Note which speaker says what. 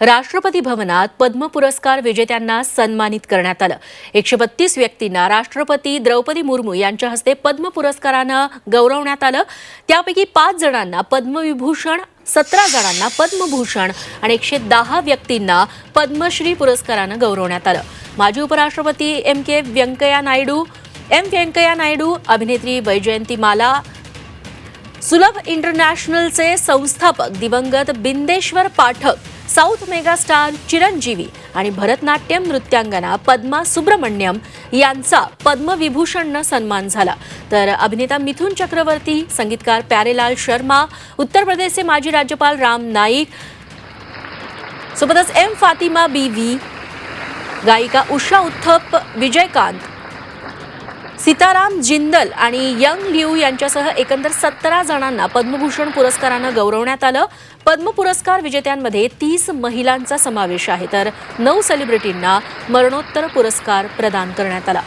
Speaker 1: राष्ट्रपती भवनात पद्म पुरस्कार विजेत्यांना सन्मानित करण्यात आलं. एकशे बत्तीस व्यक्तींना राष्ट्रपती द्रौपदी मुर्मू यांच्या हस्ते पद्म पुरस्कारानं गौरवण्यात आलं. त्यापैकी पाच जणांना पद्मविभूषण सतरा जणांना पद्मभूषण आणि एकशे दहा व्यक्तींना पद्मश्री पुरस्कारानं गौरवण्यात आलं. माजी उपराष्ट्रपती M K Venkaiah Naidu M Venkaiah Naidu अभिनेत्री वैजयंती माला सुलभ इंटरनॅशनलचे संस्थापक दिवंगत बिंदेश्वर पाठक साऊथ मेगास्टार चिरंजीवी आणि भरतनाट्यम नृत्यांगना पद्मा सुब्रमण्यम यांचा पद्मविभूषणनं सन्मान झाला. तर अभिनेता मिथुन चक्रवर्ती संगीतकार प्यारेलाल शर्मा उत्तर प्रदेशचे माजी राज्यपाल राम नाईक सोबतच एम फातिमा बी व्ही गायिका उषा उत्थप विजयकांत सीताराम जिंदल आणि यंग लिऊ यांच्यासह एकंदर सतरा जणांना पद्मभूषण पुरस्कारानं गौरवण्यात आलं. पद्म पुरस्कार विजेत्यांमध्ये तीस महिलांचा समावेश आहे. तर नऊ सेलिब्रिटींना मरणोत्तर पुरस्कार प्रदान करण्यात आला.